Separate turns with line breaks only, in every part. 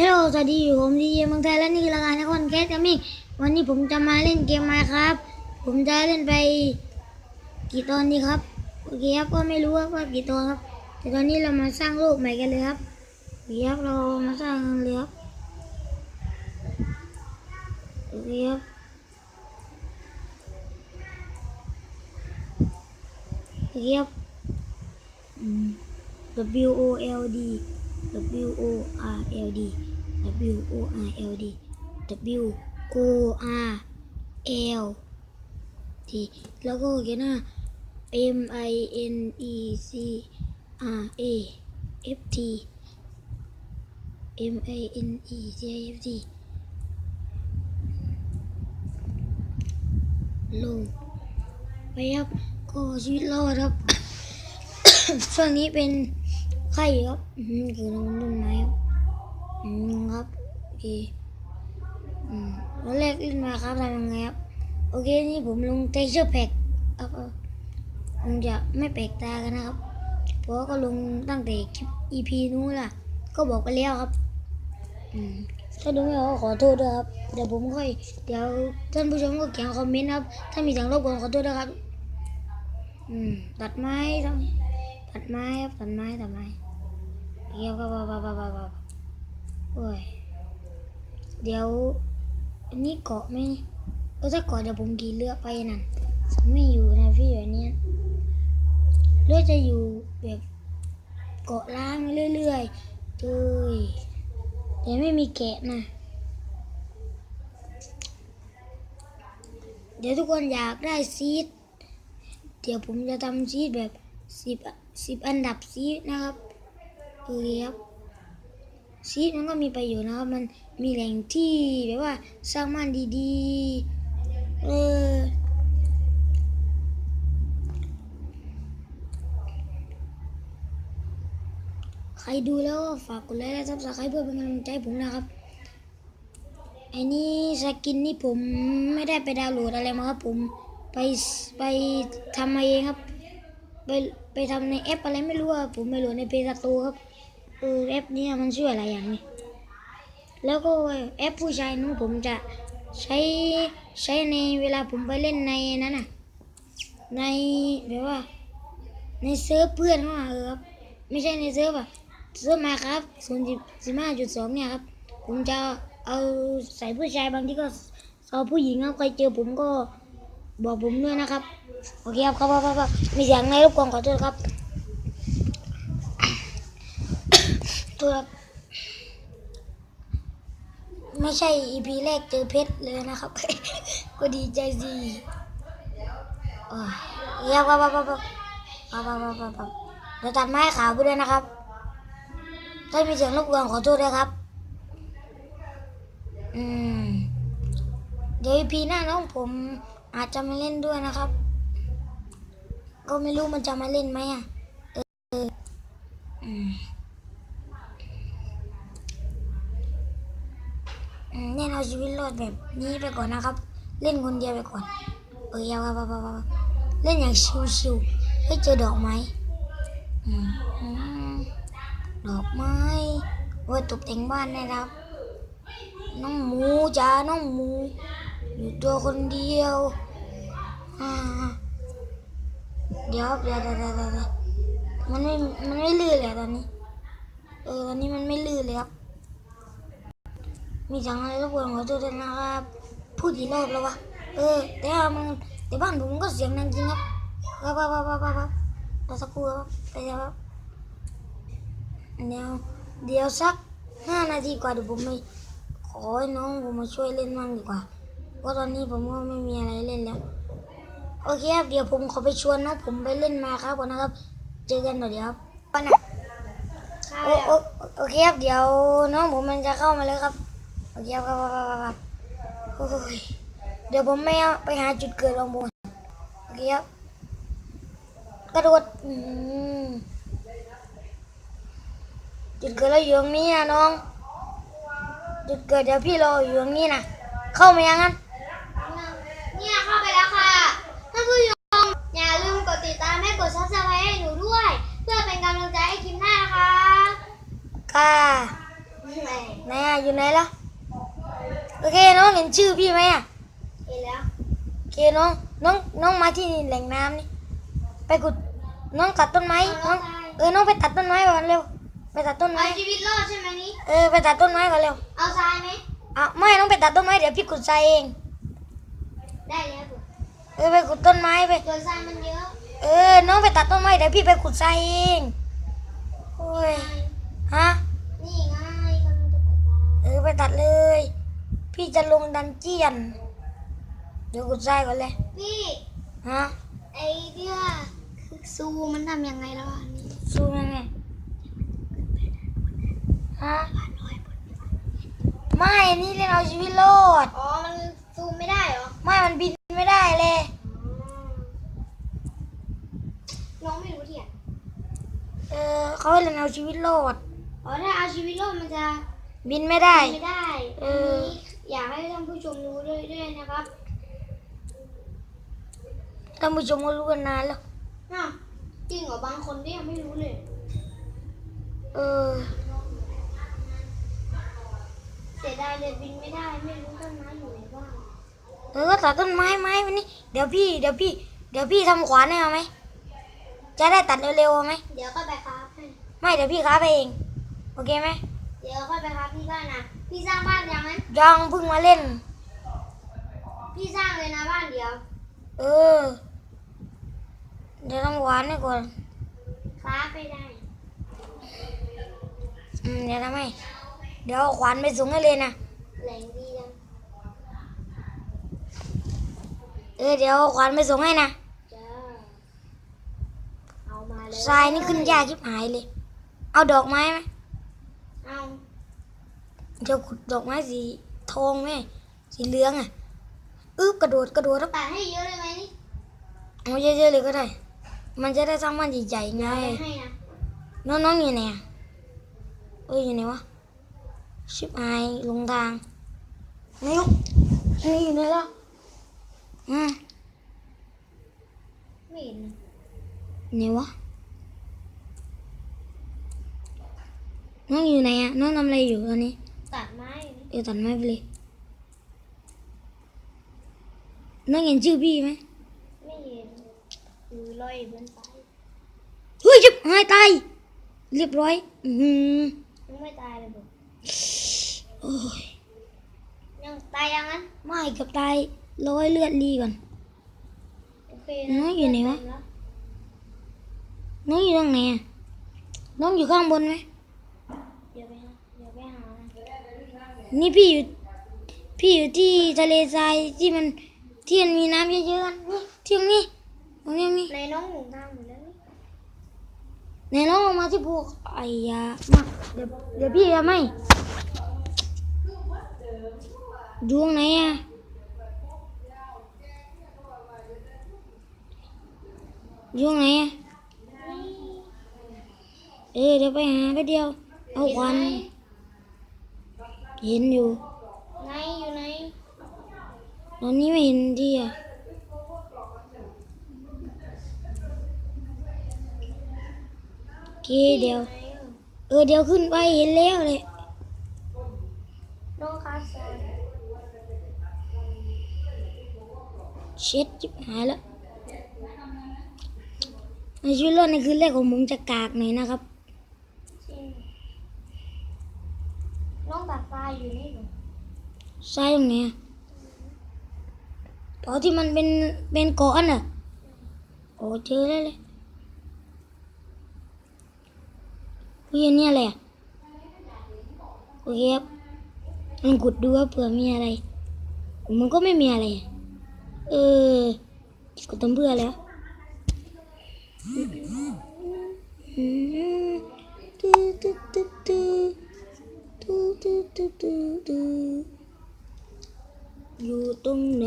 ฮลโหลสวัสดีผมดีเจเมืองไทยและนี่คือรายการนครแคสกัมมิ่งวันนี้ผมจะมาเล่นเกมมาครับ ผมจะเล่นไป กี่ตอนดีครับโอเคครับก็ไม่รู้ว่ากี่ตอนครับ แต่ตอนนี้เรามาสร้างโลกใหม่กันเลยครับโอเคครับเรามาสร้างเลยครับโอเคครับโอเคครับอืม W O L D W O R L D W O R L D W O R L D แล้วก็เขียนว่า M I N E C R A F T M I N E C R A F T ลงไปครับก็ชีวิตรอดครับ ช่วงนี้เป็นไข้ครับอืมคืองต้นไม้ครับอืม ครับโอเคอืมแล้วแรกเล่นมาครับทำยังไงครับ โอเค นี่ผมลงเทเชอร์แพ็กครับคงจะไม่แปลกตากันนะครับ เพราะว่าก็ลงตั้งแต่คลิป EP นู้นล่ะ ก็บอกไปแล้วครับ อืมถ้าดูไม่ออกขอโทษด้วยครับ เดี๋ยวผมค่อย เดี๋ยวท่านผู้ชมก็เขียนคอมเมนต์ครับ ถ้ามีเสียงรบกวนขอโทษด้วยครับ อืม ตัดไม้ ตัดไม้ครับ ตัดไม้ ตัดไม้เดี๋ยวก็บ้าบ้าบ้าบ้าบ้า โอ้ย เดี๋ยว อันนี้เกาะไหมก็ถ้าเกาะเดี๋ยวผมขี่เรือไปนั่นไม่อยู่นะพี่แบบเนี้ยเรือจะอยู่แบบเกาะล้างเรื่อยๆเอ้ยแต่ไม่มีแกะนะเดี๋ยวทุกคนอยากได้ซีด เดี๋ยวผมจะทำซีดแบบสิบสิบอันดับซีดนะครับโอเคครับ ซีดมันก็มีประโยชน์นะครับ มันมีแหล่งที่แบบว่าสร้างบ้านดีๆ เออใครดูแล้วฝากกดไลค์และซับสไครต์เพื่อเป็นกำลังใจผมนะครับไอ้นี่สกินนี่ผมไม่ได้ไปดาวน์โหลดอะไรมาครับผมไปไปทำมาเองครับ ไปไปทำในแอปอะไรไม่รู้อะผมไม่รู้ในเพย์สโตครับ เออแอปเนี้มันชื่ออะไรอย่างนี้แล้วก็แอปผู้ชายนู้นผมจะใช้ใช้ในเวลาผมไปเล่นในนั้นน่ะ ในแบบว่า ในเซิร์ฟเพื่อนเขาอะเออครับไม่ใช่ในเซิร์ฟอะเซิร์ฟมาครับศูนย์สิบห้าจุดสองเนี่ยครับ ผมจะเอาใส่ผู้ชายบางทีก็เอาผู้หญิงครับใครเจอผมก็บอกผมด้วยนะครับ โอเคครับครับครับครับครับมีเสียงในรบกวนขอโทษครับ ตัว ไม่ใช่อีพีแรกเจอเพชรเลยนะครับ ก็ดีใจดีโอ้ยเยอะปั๊บปั๊บปั๊บปั๊บปั๊บแบบเดี๋วตัดไม้ขาวไปด้วยนะครับ ถ้ามีเสียงรบกวนขอโทษด้วยครับ อืม เดี๋ยวอีพีหน้าน้องผมอาจจะมาเล่นด้วยนะครับ ก็ไม่รู้มันจะมาเล่นไหมอะ เออ อืม อืมเล่นเอาชีวิตรอดแบบนี้ไปก่อนนะครับ เล่นคนเดียวไปก่อน เออเอาเอาเอาเล่นอย่างชิวๆให้เจอดอกไม้ดอกไม้ไว้ตกแต่งบ้านนะครับ น้องหมูจ้าน้องหมู อยู่ตัวคนเดียวยครับเดียวเดี๋ยวเดี๋ยวเดี๋ยวเดี๋ยวมันไม่มันไม่ลื่นเลยตอนนี้ เออตอนนี้มันไม่ลื่นเลยครับ มีจังอะไรรบกวนขอโทษด้วยนะครับพูดกี่รอบแล้ววะเออแต่ว่ามันแต่บ้านผมก็เสียงดังจริงครับครับครับครับครับครับรอสักครู่ครับไปเดี๋ยวครับเดี๋ยวเดี๋ยวสักห้านาทีกว่าเดี๋ยวผมไปขอให้น้องผมมาช่วยเล่นมั่งดีกว่าเพราะตอนนี้ผมก็ไม่มีอะไรเล่นแล้วโอเคครับเดี๋ยวผมขอไปชวนน้องผมไปเล่นมาครับก่อนนะครับ เจอกันหน่อยเดี๋ยวครับปันนะโอโอโอเคครับเดี๋ยวน้องผมมันจะเข้ามาแล้วครับโอ เคครับครับครับครับครับโอ้ยเดี๋ยวผมไม่ไปหาจุดเกิดของผมโอเคครับกระโดดจุดเกิดเราอยู่ตรงนี้นะน้อง จุดเกิดเดี๋ยวพี่รออยู่ตรงนี้นะเข้ามายังงั้น
เนี่ยเข้าไปแล้วค่ะท่านผู้ชมอย่าลืมกดติดตามให้กดซับสไครต์ให้หนูด้วย เพื่อเป็นกำลังใจให้คลิปหน้านะคะ
ค่ะไหนอะอยู่ไหนล่ะ โอเคน้องเห็นชื่อพี่ไหมอะ
เห็นแล้ว
โอเคน้องน้องน้องมาที่แหล่งน้ำนี่ไปขุดน้องตัดต้นไม้น้องเออน้องไปตัดต้นไม้ก่อนเร็ว ไปตัดต้น
เอา
ไม้
ชีวิตรอดใช่ไหมนี่
เออไปตัดต้นไม้ก่อนเร็ว
เอาทรายไหม
อะไม่น้องไปตัดต้นไม้เดี๋ยวพี่ขุดทรายเอง
ได้แล้วบุ
เออไปขุดต้นไม้ไป
ตัวทรายมันเยอะ
เออ น้องไปตัดต้นไม้เดี๋ยวพี่ไปขุดทรายเองโอ้ยฮะ
นี่ไงกำลังจะไปตาย
เออไปตัดเลย พี่จะลงดันเจียน เดี๋ยวขุดทรายก่อนเลย
พี่
ฮะ
ไอ้ที่ว่าซูมันทำยังไงแล้วอะนี่
สู้ยังไงฮะ ไม่อันนี่เล่นเอาชีวิตรอด
อ๋อ มันซูมไม่ได้เหรอ
ไม่ มันบินไม่ได้เลย
น้องไม่รู้เถียง
เออเขาให้เล่นเอาชีวิตรอด
อ๋อ ถ้าเอาชีวิตรอดมันจะ
บินไม่ได้
ไม่ได้
เอ
อัน
อ
นี้ อยากให้ท่านผู้ชมรู้ด้วยด้วยนะครับ
ท่านผู้ชมก็รู้กันนานแล้ว
อ้าวจริงเหรอบางคนก็ยังไม่รู้เลย
เออ
เสียดายเลยบินไม่ได้ไม่รู้ต้นไม้อยู่ไหนบ้าง
เออก็ตัดต้นไม้ไม้วันนี้เดี๋ยวพี่เดี๋ยวพี่เดี๋ยวพี่ทำขวานให้เอาไหมจะได้ตัดเร็วๆเอาไหม
เดี๋ยวก็ไปครับให้
ไม่เดี๋ยวพี่ค้าไปเองโอเคไหม
เดี๋ยวก็ไปครับพี่บ้านนะ พี่สร้างบ้านยังไหม
ยังเพิ่งมาเล่น
พี่สร้างเลยนะบ้านเดียว
เออ เดี๋ยวทำขวานให้ก่อน
ครับไปได้
อืมเดี๋ยวทำให้เดี๋ยวเอาขวานไปส่งให้เลยนะ
แหล่งดีจัง
เออเดี๋ยวเอาขวานไปส่งให้นะ
จ้าเอามาเลย
ทรายนี่ขึ้นยากชิบหายเลย เอาดอกไม้ไหม
เอา
เดี๋ยวขุดดอกไม้สีทองไหมสีเหลืองอะอึ๊บกระโดดกระโดดแล้ว
ตัดให้เยอะเลยไหมนี่
เอาเยอะๆเลยก็ได้ มันจะได้สร้างบ้านใหญ่ๆไง
เอาไปให้นะ
น้องๆอยู่ไหนอะเอ้ยอยู่ไหนวะชิบหายลงทางนี่ยนี่อยู่ไหนล่ะอืม
ไม่เห็นนะ
ไหนวะน้องอยู่ไหนอะน้องทำอะไรอยู่ตอนนี้
ตัดไม้อยู่นี่
เดี๋ยวตัดไม้ไปเลยน้องเห็นชื่อพี่ไหม
ไม่เห็นอยู่ลอยบนฟ้า
เฮ้ยชิบหายตายเรียบร้อย อือหือ
ยังไม่ตายเลยบอก
โอ้ย
ยังตายยังนั้น
ไม่เกับตายร้อยเลือดลีก่อน
โอเค
น้องอยู่ไหนวะ
เต็มแล้ว
น้องอยู่ตรงไหนอะน้องอยู่ข้างบนไหม
เดี๋ยวไปหาเดี๋ยวไปหา นะ
นี่พี่อยู่พี่อยู่ที่ทะเลทรายที่มันที่มันมีน้ำเยอะๆกันนี่ที่ตรงนี้ตรงนี้ตรงนี้
ในน้องหลงทางหมดแล้วนี่
ไหนน้องออกมาที่ภูไอ้ยามาเดี๋ยวเดี๋ยวพี่จะไม่ดูตรงไหนอะอยู่ตรงไหนอะเออเดี๋ยวไปหาไปเดียวเอาควัน เห็นอยู่
ไหนอยู่ไหน
ตอนนี้ไม่เห็นที่อะโอเคเดี๋ยว
ไหนอะ
เออเดี๋ยวขึ้นไปเห็นแล้วเลย
น้องคาซาย
เช็ดจิบหายแล้วในชีวิตรอดในคืนแรกของผมจะกากหน่อยนะครับ
จริงน้องตัดทรายอยู่นี่เหรอ
ใช่ตรงไหนอะอ๋อที่มันเป็นเป็นเกาะน่ะโอ้เจอแล้วเลยเฮ้ยอันนี่อะไรอะโอเคครับลองกดดูว่าเผื่อมีอะไร มันก็ไม่มีอะไร เออกดตำเพื่อแล้วอืมตื้อตื้อตื้อะ อตื้อตื้อตื้อตื้อตื้ออยู่ตรงไหน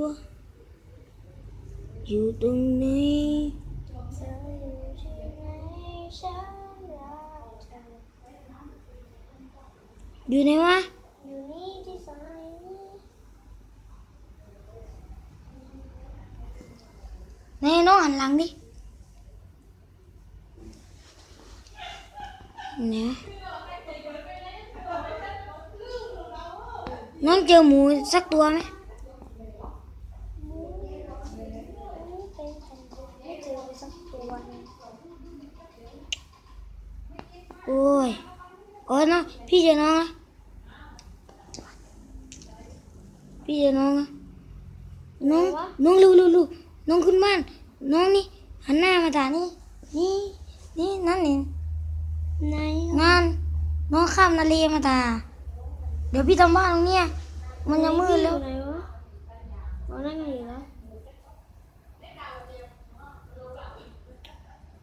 วะ อยู่ตรงไหน
เธออยู่ที่ไหนฉันรักเธอ
อยู่ไหนวะ
อยู่นี่ที่ซอยนี้
ไหนน้องหันหลังดิเนี่ย น้องเจอหมูสักตัวไหม
ไม่เจอเลยสักตัวหนึง
โอ้ยโอ้ยน้องพี่เจอน้องนะพี่เจอน้องนะน้องน้องเร็วเร็วเร็วน้องขึ้นบ้าน น้องนี่หันหน้ามาตานี่นี่นี่นั่นนี่
ไหน
งานน้องข้ามนาเลมาตา เดี๋ยวพี่ทำบ้านตรงเนี้ยมันจะมืดแล้ว
ไหนวะอ๋อนั่งอยู่แล้ว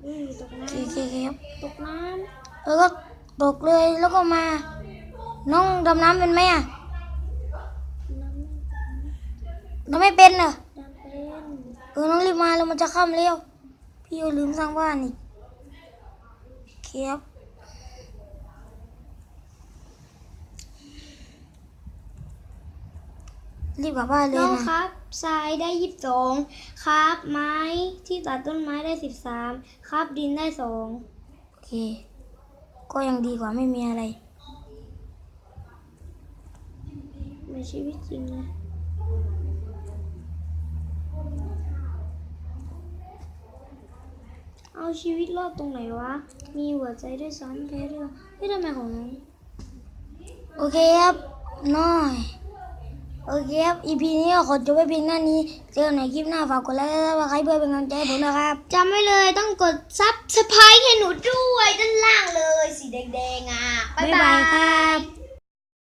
อืมตกน้
โอเคโอเคครับำ
ตกน้
แล้วก็ตกเลยแล้วก็มา น้องดำน้ำเป็นไหมอะำ
น้ำ
เราไม่เป็นเหรอ
น้ำเป็น
เออน้องรีบมาแล้วมันจะค่ำแล้วพี่ก็ลืมสร้างบ้านอีกโอเคครับ รีบกลับบ้านเลย
น้อง
นะ
ครับทรายได้ยี่สิบสองครับ ไม้ที่ตัดต้นไม้ได้สิบสามครับดินได้สอง
โอเค ก็ยังดีกว่าไม่มีอะไร
ในชีวิตจริงนะเอาชีวิตรอดตรงไหนวะ มีหัวใจด้วยซ้ำแพ้ด้วยไม่ทำไมของน้อง
โอเคครับน้อย โอเคครับ EP นี้ก็ขอจบไว้เพียงเท่านี้ เจอกันในคลิปหน้าฝากกดไลค์และซับสไครป์เพื่อเป็นกำลังใจให้ผมนะครับ
จำไว้เลยต้องกดซับสไครต์ให้หนูด้วยด้านล่างเลยสีแดงๆอะ บ๊าย
บ๊าย
บา
บาย
ย
ครับ